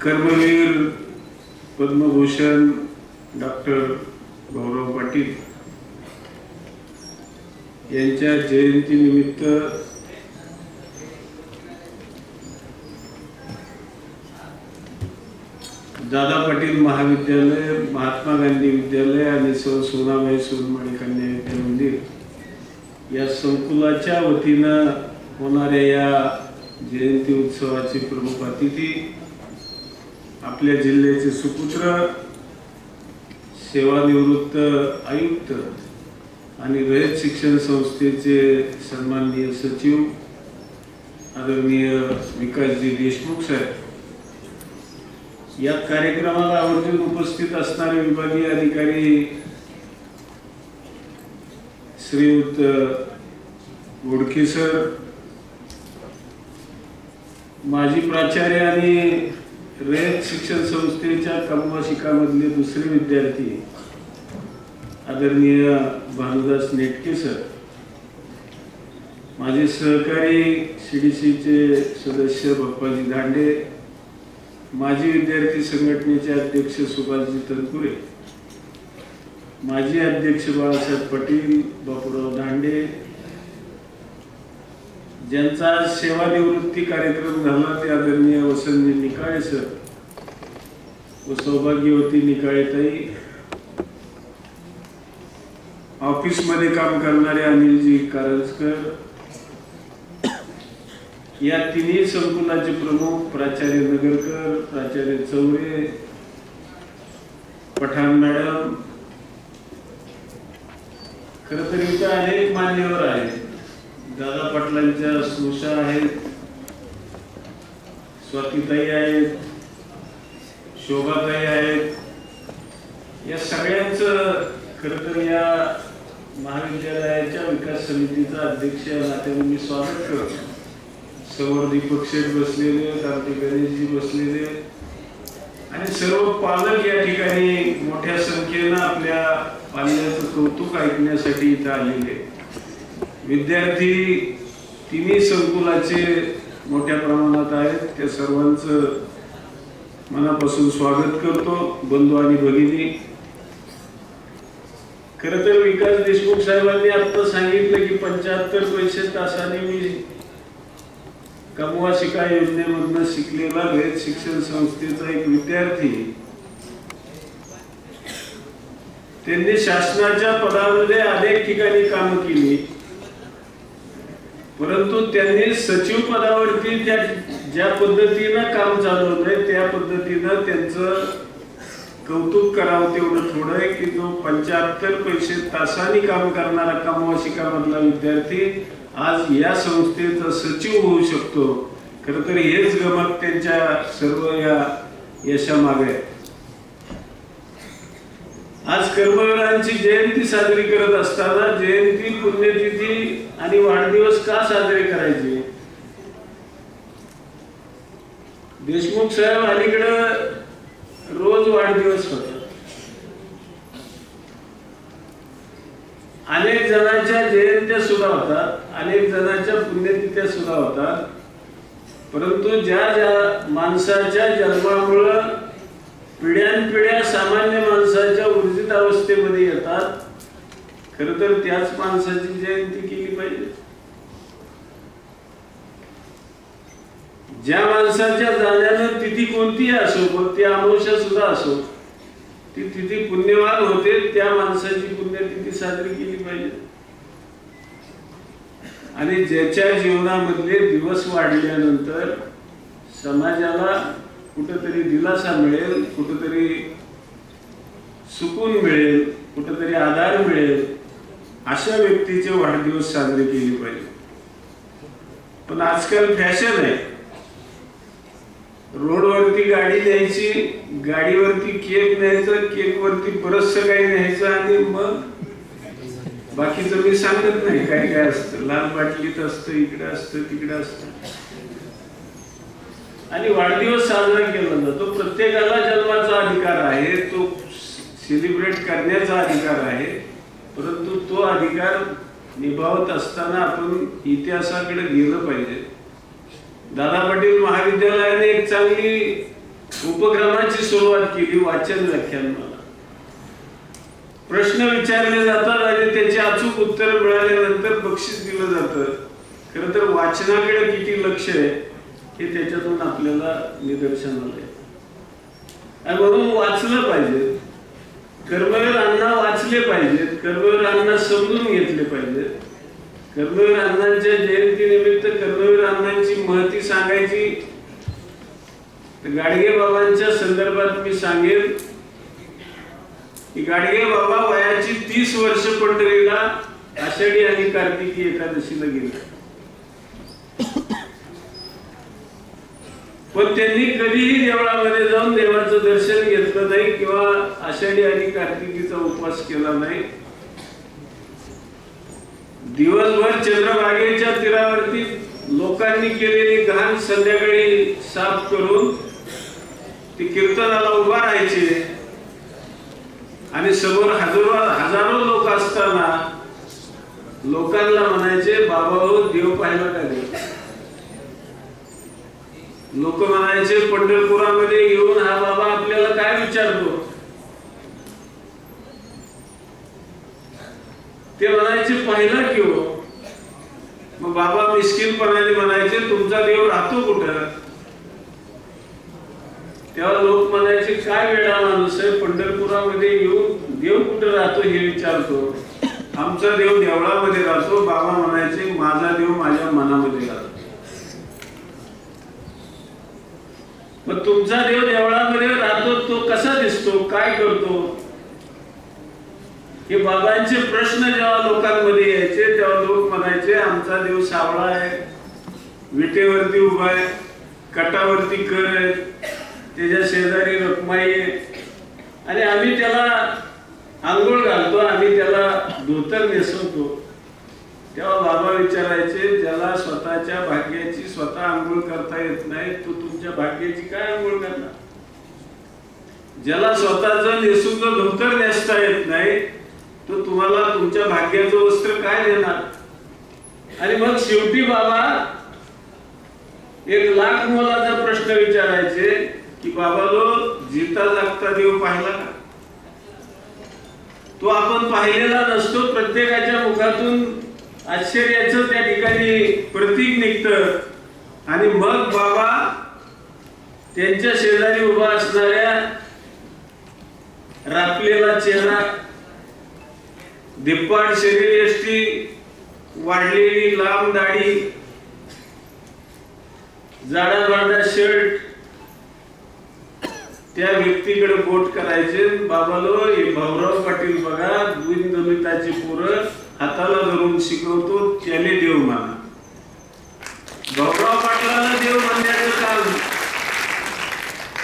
Karmaveer Padma Bhushan doctor Gaurav Patil यांच्या जयंतीनिमित्त दादा पाटील महाविद्यालय महात्मा गांधी विद्यालय आणि सौ सोनाबाई सोनमाणी कन्या विद्या मंदिर या संकुलाच्या वतीनं होणाऱ्या या जयंती उत्सवाची प्रमुख अतिथी आपल्या जिल्ह्याचे सुपुत्र सेवानिवृत्त आयुक्त आणि रयत शिक्षण संस्थेचे सन्माननीय सचिव आदरणीय विकासजी देशमुख साहेब. या कार्यक्रमाला आवर्जून उपस्थित असणारे विभागीय अधिकारी श्रीयुत गोडके सर माजी प्राचार्य आणि रयत शिक्षण संस्थेच्या कमवाशिकामधले दुसरे विद्यार्थी आदरणीय भानुदास नेटके सर. माझे सहकारी सीडीसीचे सदस्य बाप्पाजी धांडे माजी विद्यार्थी संघटनेचे अध्यक्ष सुभाषजी तनपुरे माजी अध्यक्ष बाळासाहेब पाटील बापूराव धांडे ज्यांचा सेवानिवृत्ती कार्यक्रम झाला ते आदरणीय वसंत निकाळे सर. व सौभाग्यवती निकाळेताई ऑफिसमध्ये काम करणारे अनिलजी कारंजकर. या तिन्ही संकुलाचे प्रमुख प्राचार्य नगरकर प्राचार्य चौरे पठाण मॅडम. खर तर इथं अनेक मान्यवर आहेत. दादा पाटलांच्या स्नुषा आहेत. स्वातीताई आहेत. शोभाताई आहेत. या सगळ्यांच खर तर या महाविद्यालयाच्या विकास समितीचा अध्यक्ष नात्याने मी स्वागत करतो. समोर दीपक शेठ बसलेले कार्तिक आमचे गणेशजी बसलेले. आणि सर्व पालक या ठिकाणी मोठ्या संख्येनं आपल्या पाल्याचं कौतुक ऐकण्यासाठी इथं आलेले आहेत. विद्यार्थी तिन्ही संकुलाचे मोठ्या प्रमाणात आहेत. त्या सर्वांचं मनापासून स्वागत करतो बंधू आणि भगिनी. खर तर विकास देशमुख साहेबांनी आता सांगितलं की पंच्याहत्तर पैसे तासाने मी कमवा शिका योजनेमधनं शिकलेला वेद शिक्षण संस्थेचा एक विद्यार्थी. त्यांनी शासनाच्या पदामध्ये अनेक ठिकाणी कामं केली. परंतु त्यांनी सचिव पदावरती त्या ज्या पद्धतीनं काम चालू होत त्या पद्धतीनं त्यांचं कौतुक करावं तेवढं थोडं आहे की जो पंच्याहत्तर पैसे तासांनी काम करणारा कामवाशिकामधला विद्यार्थी आज या संस्थेचा सचिव होऊ शकतो खर तर हेच गमत त्यांच्या सर्व या यशामागे आहे. आज कर्मवीरांची जयंती साजरी करत असताना जयंती पुण्यतिथी आणि वाढदिवस का साजरे करायचे? देशमुख साहेब अलीकडं रोज वाढदिवस होता. अनेक जणांच्या जयंत्या सुद्धा होतात अनेक जणांच्या पुण्यतिथ्या सुद्धा होतात परंतु ज्या ज्या माणसाच्या जन्मामुळं पिढ्यानपिढ्या सामान्य माणसाच्या ऊर्जित अवस्थेमध्ये येतात. खर तर त्याच माणसाची जयंती केली पाहिजे. ज्या माणसाच्या जाण्यानं तिथी कोणतीही असो मग ती अमावश्या सुद्धा असो ती तिथी पुण्यवान होते त्या माणसाची पुण्यतिथी साजरी केली पाहिजे. आणि ज्याच्या जीवनामधले दिवस वाढल्यानंतर समाजाला कुठंतरी दिलासा मिळेल कुठंतरी सुकून मिळेल कुठंतरी आधार मिळेल अशा व्यक्तीचे वाढदिवस साजरे केले पाहिजे. पण आजकाल फॅशन आहे. रोडवरती गाडी न्यायची गाडीवरती केक न्यायचा केक वरती काही न्यायचं आणि मग बाकीचं मी सांगत नाही काय काय असतं. लाल बाटलीत असतं इकडे असतं तिकडे असतं. आणि वाढदिवस साजरा केला जातो प्रत्येकाला जन्माचा अधिकार आहे तो सेलिब्रेट करण्याचा अधिकार आहे परंतु तो अधिकार निभावत असताना आपण इतिहासाकडे गेलं पाहिजे. दादा पाटील महाविद्यालयाने एक चांगली उपक्रमाची सुरुवात केली वाचन व्याख्यानमाला प्रश्न विचारले जातात आणि त्याचे अचूक उत्तर मिळाल्यानंतर बक्षीस दिलं जातं. खरं तर वाचनाकडे किती लक्ष आहे हे त्याच्यातून आपल्याला निदर्शनाला येतं आणि म्हणून वाचलं पाहिजे. कर्मवीरांना वाचले पाहिजेत कर्मवीरांना समजून घेतले पाहिजेत कर्मवीर अण्णांच्या जयंतीनिमित्त कर्मवीर अण्णांची महती सांगायची. गाडगे बाबांच्या संदर्भात मी सांगेन की गाडगे बाबा वयाची तीस वर्ष पंढरीला आषाढी आणि कार्तिकी एकादशीला गेले. पण त्यांनी कधीही देवळामध्ये जाऊन देवाचं दर्शन घेतलं नाही किंवा आषाढी आणि कार्तिकीचा उपवास केला नाही. दिवसभर चंद्रभागेच्या तीरावरती लोकांनी केलेली घाण संध्याकाळी साफ करून ते कीर्तनाला उभा राहायचे. आणि समोर हजारो हजारो लोक असताना लोकांना म्हणायचे बाबा हो देव पाहिला का लोक म्हणायचे पंढरपुरामध्ये येऊन हा बाबा आपल्याला काय विचारतो? ते म्हणायचे पाहिला की हो. मग बाबा मिस्किनपणाने म्हणायचे तुमचा देव राहतो कुठं? तेव्हा लोक म्हणायचे काय वेळा माणूस आहे पंढरपुरामध्ये येऊन देव कुठं राहतो हे विचारतो? आमचा देव देवळामध्ये राहतो. बाबा म्हणायचे माझा देव माझ्या मनामध्ये राहतो. मग तुमचा देव देवळामध्ये राहतो तो कसा दिसतो? काय करतो? हे बाबांचे प्रश्न जेव्हा लोकांमध्ये यायचे तेव्हा लोक म्हणायचे आमचा देव सावळा आहे विटेवरती उभा आहे कटावरती कर आहे त्याच्या शेजारी रखमाई आहे. आणि आम्ही त्याला आंघोळ घालतो आम्ही त्याला धोतर नेसवतो. तेव्हा बाबा विचारायचे ज्याला स्वतःच्या भाग्याची स्वतः आंघोळ करता येत नाही तो तुमच्या भाग्याची काय आंघोळ करणार? ज्याला स्वतःच नेसून धोतर नेसता येत नाही तो तुम्हाला तुमच्या भाग्याचं वस्त्र काय देणार? आणि मग शेवटी बाबा एक लाख मोलाचा प्रश्न विचारायचे की बाबा लो जिता जागता देव पाहिला का? तो आपण पाहिलेला नसतो प्रत्येकाच्या मुखातून आश्चर्याचं त्या ठिकाणी प्रतीक निघत. आणि मग बाबा त्यांच्या शेजारी उभा असणाऱ्या रापलेला चेहरा दिप्पाड शरीर यष्टी वाढलेली लांब दाढी जाडा जाडा शर्ट त्या व्यक्तीकडे बोट करायचे. बाबालो हे भाऊराव पाटील बघा द्विंदमिताची पोरं. हाताला धरून शिकवतो त्याने देव माना. भाऊराव पाटलाला देव मानण्याचं काम.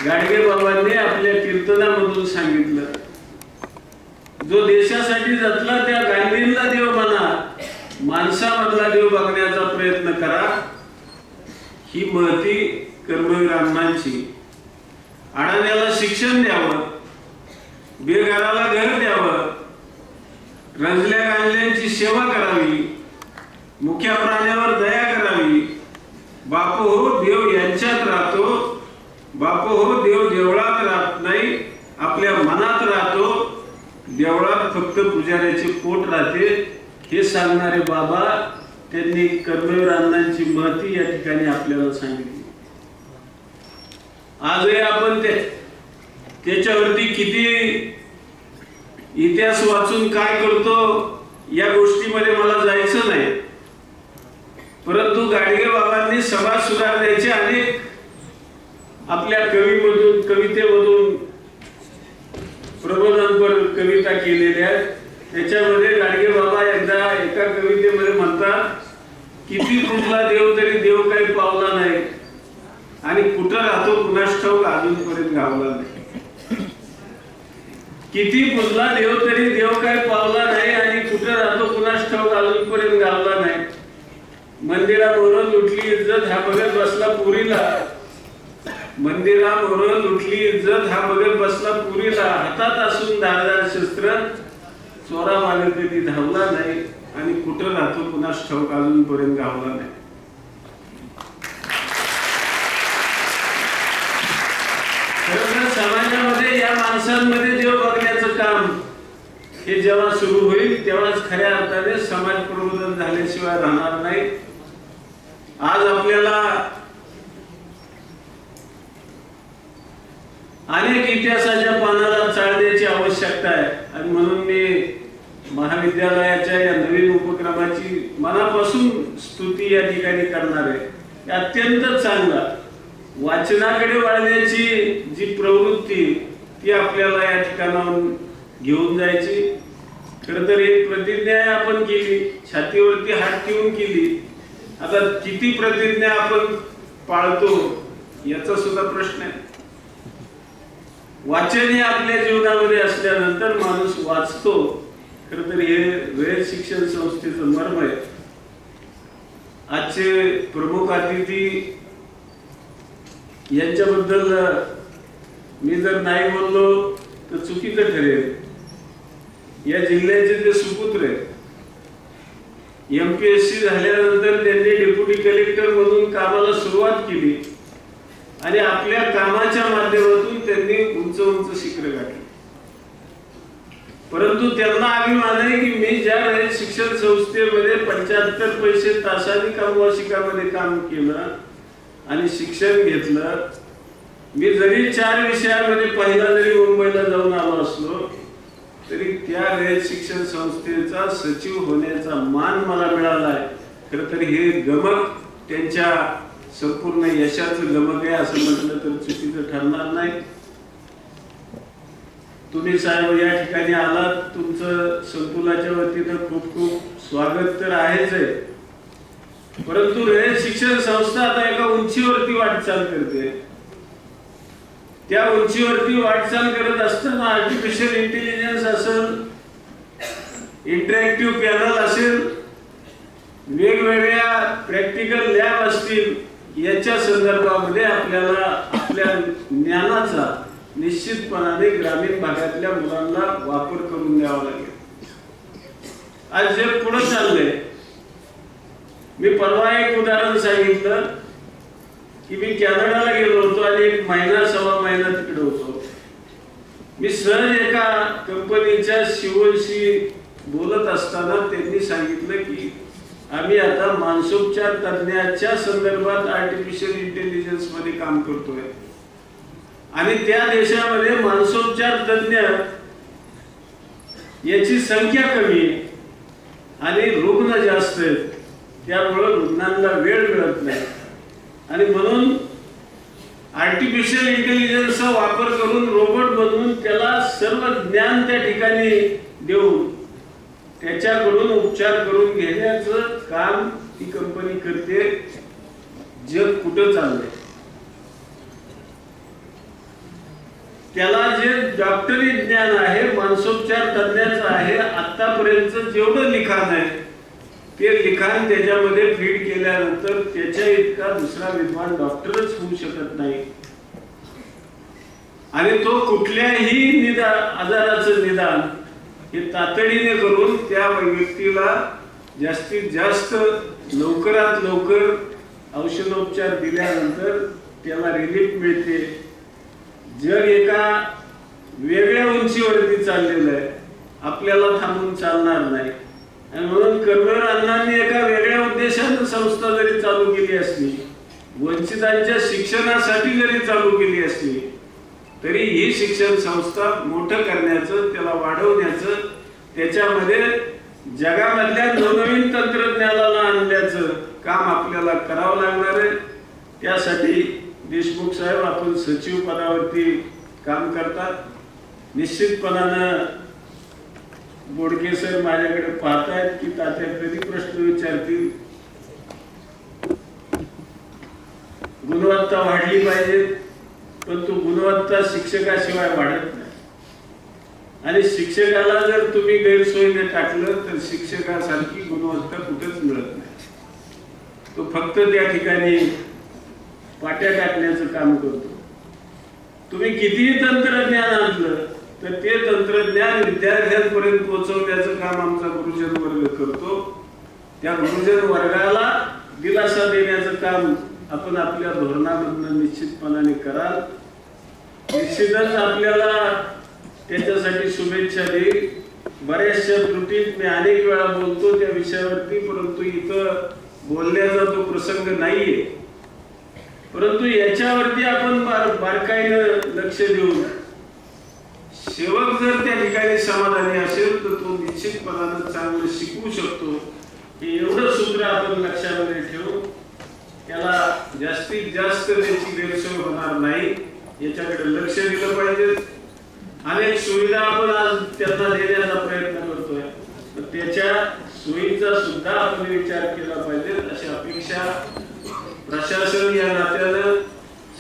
गाडगे बाबांनी आपल्या कीर्तनामधून सांगितलं. जो देशासाठी जतला त्या गांधींना देव म्हणा माणसामधला देव बघण्याचा प्रयत्न करा. ही महती कर्मवीर अण्णांची अडाण्याला शिक्षण द्यावं. बेघराला घर द्यावं. रंजल्या गांजल्यांची सेवा करावी मुख्या प्राण्यावर दया करावी. बापू हो देव यांच्यात राहतो. बापू हो देव देवळात राहत नाही आपल्या मनात राहतो. देवळात फक्त पुजाऱ्याचे पोट राहते. हे सांगणारे बाबा त्यांनी कर्मवीर अण्णांची महती या ठिकाणी आपल्याला सांगितली. आजही आपण त्याच्यावरती किती इतिहास वाचून काय करतो या गोष्टीमध्ये मला जायचं नाही. परंतु गाडगे बाबांनी समाज सुधारण्याचे अनेक आपल्या कवीमधून कवितेमधून प्रबोधनपर कविता केलेल्या आहेत. त्याच्यामध्ये गाडगे बाबा एकदा एका कवितेमध्ये म्हणतात किती कुठला देव तरी देव काही पावला नाही आणि कुठं राहतो कुणास ठाऊक अजूनपर्यंत गावला नाही. किती पुजला देव तरी देव काय पावला नाही आणि कुठं राहतो कुणास ठाऊक अजूनपर्यंत गावला नाही. मंदिरावर लुटली इज्जत हा बघत बसला पुरीला. मंदिरावर लुटली इज्जत हा बघत बसला पुरीला. हातात असून धारदार शस्त्र चोरा मागे कधी धावला नाही आणि कुठं राहतो कुणास ठाऊक अजूनपर्यंत गावला नाही. समाजामध्ये या माणसांमध्ये देव बघण्याचं काम हे जेव्हा सुरू होईल तेव्हाच खऱ्या अर्थाने समाज प्रबोधन झाल्याशिवाय राहणार नाही. आज आपल्याला अनेक इतिहासाच्या पानाला चालण्याची आवश्यकता आहे. आणि म्हणून मी महाविद्यालयाच्या या नवीन उपक्रमाची मनापासून स्तुती या ठिकाणी करणार आहे. अत्यंत चांगला. वाचनाकडे वळण्याची जी प्रवृत्ती ती आपल्याला या ठिकाणाहून घेऊन जायची. खर तर एक प्रतिज्ञा आपण केली छातीवरती हात ठेवून केली. आता किती प्रतिज्ञा आपण पाळतो याचा सुद्धा प्रश्न आहे. वाचन हे आपल्या जीवनामध्ये असल्यानंतर माणूस वाचतो. खर तर हे वेळ शिक्षण संस्थेचं मर्म आहे. आजचे प्रमुख अतिथी यांच्याबद्दल मी जर नाही बोललो तर चुकीचं ठरेल. या जिल्ह्याचे ते सुपुत्र आहेत एमपीएससी झाल्यानंतर त्यांनी डेप्युटी कलेक्टर म्हणून कामाला सुरुवात केली आणि आपल्या कामाच्या माध्यमातून त्यांनी उंच उंच शिखर गाठली. परंतु त्यांना अभिमान आहे की मी ज्या वेळेस शिक्षण संस्थेमध्ये पंच्याहत्तर पैसे तासानी कामवार्षिकामध्ये काम केलं आणि शिक्षण घेतलं मी जरी चार विषयामध्ये पहिला जरी मुंबईला जाऊन आलो असलो तरी त्या वेळेस शिक्षण संस्थेचा सचिव होण्याचा मान मला मिळाला आहे. खर तर हे गमक त्यांच्या संपूर्ण यशाचं गमक आहे असं म्हटलं तर चुकीचं ठरणार नाही. तुम्ही साहेब या ठिकाणी आलात तुमचं संकुलाच्या वतीनं खूप खूप स्वागत तर आहेच आहे. परंतु रयत शिक्षण संस्था आता एका उंचीवरती वाटचाल करते. त्या उंचीवरती वाटचाल करत असताना आर्टिफिशियल इंटेलिजन्स असेल इंटरॅक्टिव्ह पॅनल असेल वेगवेगळ्या प्रॅक्टिकल लॅब असतील याच्या संदर्भामध्ये आपल्याला आपल्या ज्ञानाचा निश्चितपणाने ग्रामीण भागातल्या मुलांना वापर करून द्यावा लागेल. आज जे पुढे चाललंय मी परवा एक उदाहरण सांगितलं. की मी कॅनडाला गेलो होतो आणि एक महिना सव्वा महिना तिकडे होतो. मी सहज एका कंपनीच्या शिवशी बोलत असताना त्यांनी सांगितलं की आम्ही आता मानसोपचार तज्ज्ञाच्या संदर्भात आर्टिफिशियल इंटेलिजन्समध्ये काम करतोय. आणि त्या देशामध्ये मानसोपचार तज्ज्ञ याची संख्या कमी आहे आणि रुग्ण जास्त आहेत. त्यामुळं रुग्णांना वेळ मिळत नाही. आणि म्हणून आर्टिफिशियल इंटेलिजन्सचा वापर करून रोबोट बनवून त्याला सर्व ज्ञान त्या ठिकाणी देऊन त्याच्याकडून उपचार करून घेण्याचं काम ही कंपनी करते. जग कुठं चाललंय? त्याला जे डॉक्टरी ज्ञान आहे मानसोपचार तज्ञाचं आहे आतापर्यंत जेवढं लिखाण आहे ते लिखाण त्याच्यामध्ये फीड केल्यानंतर त्याच्या इतका दुसरा विद्वान डॉक्टरच होऊ शकत नाही. आणि तो कुठल्याही निदान आजाराचं निदान हे तातडीने करून त्या व्यक्तीला जास्तीत जास्त लवकरात लवकर औषधोपचार दिल्यानंतर त्याला रिलीफ मिळते. जग एका वेगळ्या उंचीवरती चाललेलं आहे आपल्याला थांबून चालणार नाही. आणि म्हणून कर्मवीर अण्णांनी एका वेगळ्या उद्देशानं संस्था जरी चालू केली असली वंचितांच्या शिक्षणासाठी जरी चालू केली असली तरी ही शिक्षण संस्था मोठं करण्याचं त्याला वाढवण्याचं त्याच्यामध्ये जगामधल्या नवनवीन तंत्रज्ञानाला आणण्याचं काम आपल्याला करावं लागणार आहे. त्यासाठी देशमुख साहेब आपण सचिव पदावरती काम करतात. निश्चितपणानं बोडके सर माझ्याकडे पाहतायत की तात्या कधी प्रश्न विचारतील? गुणवत्ता वाढली पाहिजे पण तो गुणवत्ता शिक्षकाशिवाय वाढत नाही. आणि शिक्षकाला जर तुम्ही गैरसोयीने टाकलं तर शिक्षकासारखी गुणवत्ता कुठेच मिळत नाही. तो फक्त त्या ठिकाणी पाट्या टाकण्याचं काम करतो. तुम्ही कितीही तंत्रज्ञान आणलं तर ते तंत्रज्ञान विद्यार्थ्यांपर्यंत पोहोचवण्याचं काम आमचा गुरुजन वर्ग करतो. त्या गुरुजन वर्गाला दिलासा देण्याचं काम आपण आपल्या धोरणामधनं निश्चितपणाने कराल. निश्चितच आपल्याला त्याच्यासाठी शुभेच्छा देईल. बऱ्याचशा त्रुटीत मी अनेक वेळा बोलतो त्या विषयावरती परंतु इथं बोलण्याचा तो प्रसंग नाहीये. परंतु याच्यावरती आपण बारकाईनं लक्ष देऊन सेवक जर त्या ठिकाणी समाधानी असेल तर तो निश्चितपणानं चांगलं शिकवू शकतो. हे एवढं सूत्र आपण लक्षामध्ये ठेवू. त्याला जास्तीत जास्त त्याची गैरसोय होणार नाही. याच्याकडे लक्ष दिलं पाहिजे. अनेक सुविधा आपण आज त्यांना देण्याचा प्रयत्न करतोय. तर त्याच्या सोयीचा सुद्धा आपण विचार केला पाहिजे अशी अपेक्षा प्रशासन या नात्यानं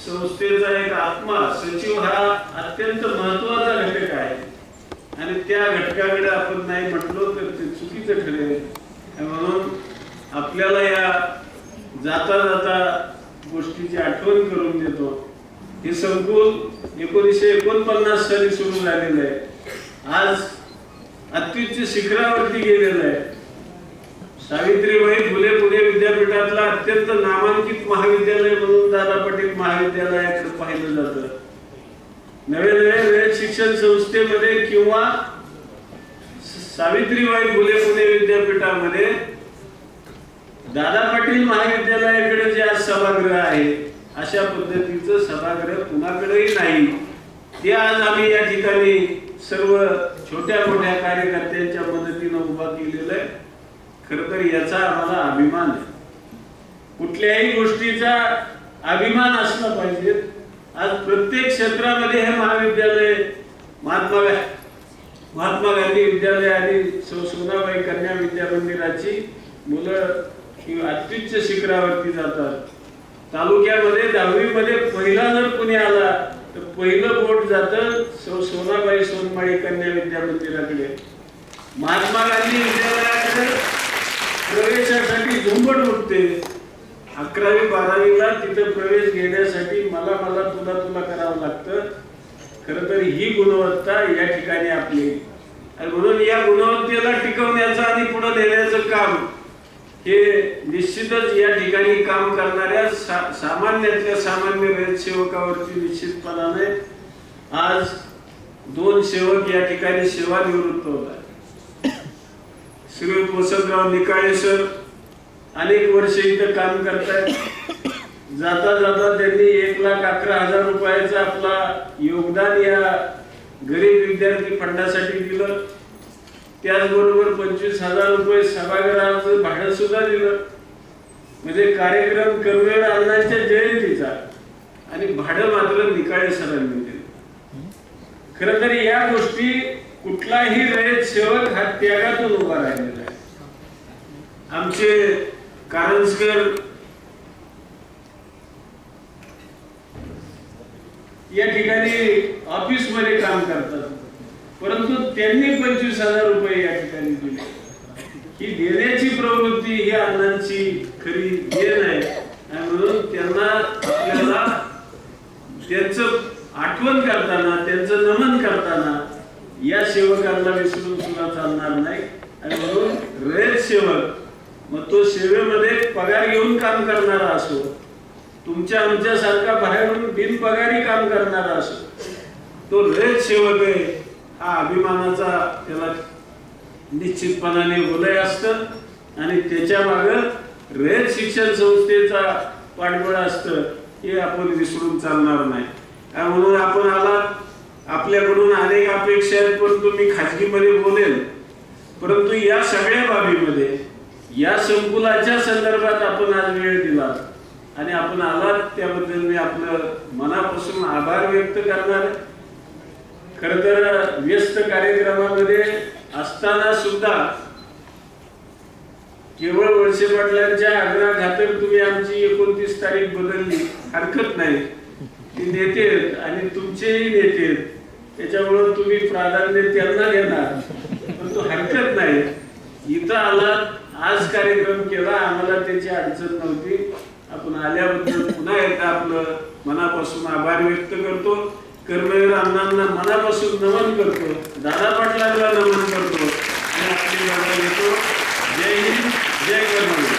संस्थेचा एक आत्मा सचिव हा अत्यंत महत्त्वाचा घटक आहे. आणि त्या घटकाकडे आपण नाही म्हटलो तर ते चुकीचं ठरेल. म्हणून आपल्याला या जाता जाता गोष्टीची आठवण करून देतो. हे संकुल एकोणीसशे एकोणपन्नास साली सुरू झालेलं आहे. आज अत्युच्च शिखरावरती गेलेलं आहे. सावित्रीबाई फुले पुणे विद्यापीठातला अत्यंत नामांकित महाविद्यालय म्हणून दादा पटेल महाविद्यालयाकडे पाहिलं जात. नवे नवे शिक्षण संस्थेमध्ये किंवा सावित्रीबाई फुले पुणे विद्यापीठामध्ये दादा पाटील महाविद्यालयाकडे जे आज सभागृह आहे अशा पद्धतीचं सभागृह कुणाकडेही नाही. ते आज आम्ही या ठिकाणी सर्व छोट्या मोठ्या कार्यकर्त्यांच्या मदतीनं उभा केलेलं आहे. खर तर याचा आम्हाला अभिमान आहे. कुठल्याही गोष्टीचा अभिमान असला पाहिजे. आज प्रत्येक क्षेत्रामध्ये हे महाविद्यालय महात्मा महात्मा गांधी विद्यालय आणि सोनाबाई कन्या विद्या मंदिराची मुलं ही अत्युच्च शिखरावरती जातात. तालुक्यामध्ये दहावीमध्ये पहिला जर कुणी आला तर पहिलं बोट जातं सो सोनाबाई सोनमाळी कन्या विद्या मंदिराकडे. महात्मा गांधी विद्यालयाकडे प्रवेशासाठी झुंबड उठते अकरावी बारावीला तिथं प्रवेश घेण्यासाठी मला मला तुला तुला करावं लागतं. खर तर ही गुणवत्ता या ठिकाणी आपली आणि म्हणून या गुणवत्तेला टिकवण्याचं आणि पुढे नेण्याचं काम हे निश्चितच या ठिकाणी काम करणाऱ्या सा- सामान्यातल्या सामान्य रयत सेवकावरती निश्चितपणाने आज दोन सेवक या ठिकाणी सेवानिवृत्त होत आहे श्री वसंतराव निकाळे सर अनेक वर्ष इथं काम करतायत. जाता जाता त्यांनी एक लाख अकरा हजार रुपयाचं आपला योगदान या गरीब विद्यार्थी फंडासाठी दिलं. त्याचबरोबर पंचवीस हजार रुपये सभागृहाचं भाडं सुद्धा दिलं. म्हणजे कार्यक्रम करवेळ अण्णांच्या जयंतीचा. आणि भाडं मात्र निकाळे सरांनी दिलं. खर तर या गोष्टी कुठलाही रयत सेवक हा त्यागातून उभा राहिलेला आहे. आमचे कारंजकर या ठिकाणी ऑफिसमध्ये काम करतात. परंतु त्यांनी पंचवीस हजार रुपये या ठिकाणी दिले. ही देण्याची प्रवृत्ती ही अण्णांची खरी देण आहे. आणि म्हणून त्यांना आपल्याला त्यांचं आठवण करताना त्यांचं नमन करताना या सेवकांना विसरून सुद्धा चालणार नाही. आणि म्हणून रेल सेवक मग तो सेवेमध्ये पगार घेऊन काम करणारा असो तुमच्या आमच्या सारखा बाहेरून बिनपगारी काम करणारा असो तो रेल सेवक आहे हा अभिमानाचा त्याला निश्चितपणाने उदय असत. आणि त्याच्या माग रेल शिक्षण संस्थेचा पाठबळ असतं हे आपण विसरून चालणार नाही. म्हणून आपण आलात आपल्याकडून अनेक अपेक्षा आहेत परंतु मी खाजगीमध्ये बोलेल परंतु या सगळ्या बाबीमध्ये या संकुलाच्या संदर्भात आपण आज वेळ दिला. आणि आपण आलात त्याबद्दल मी आपलं मनापासून आभार व्यक्त करणार. खर तर व्यस्त कार्यक्रमामध्ये असताना सुद्धा केवळ वर्षे पाटलांच्या आग्रहाखातर तुम्ही आमची एकोणतीस तारीख बदलली. हरकत नाही. ती नेते आणि तुमचेही नेते त्याच्यामुळं तुम्ही प्राधान्य त्यांना देणार. पण तो हरकत नाही. इथं आलात आज कार्यक्रम केला आम्हाला त्याची अडचण नव्हती. आपण आल्याबद्दल पुन्हा एकदा आपलं मनापासून आभार व्यक्त करतो. कर्मवीर अण्णांना मनापासून नमन करतो. दादा पाटलांना नमन करतो. आणि आपली जय हिंद जय कर्मवीर.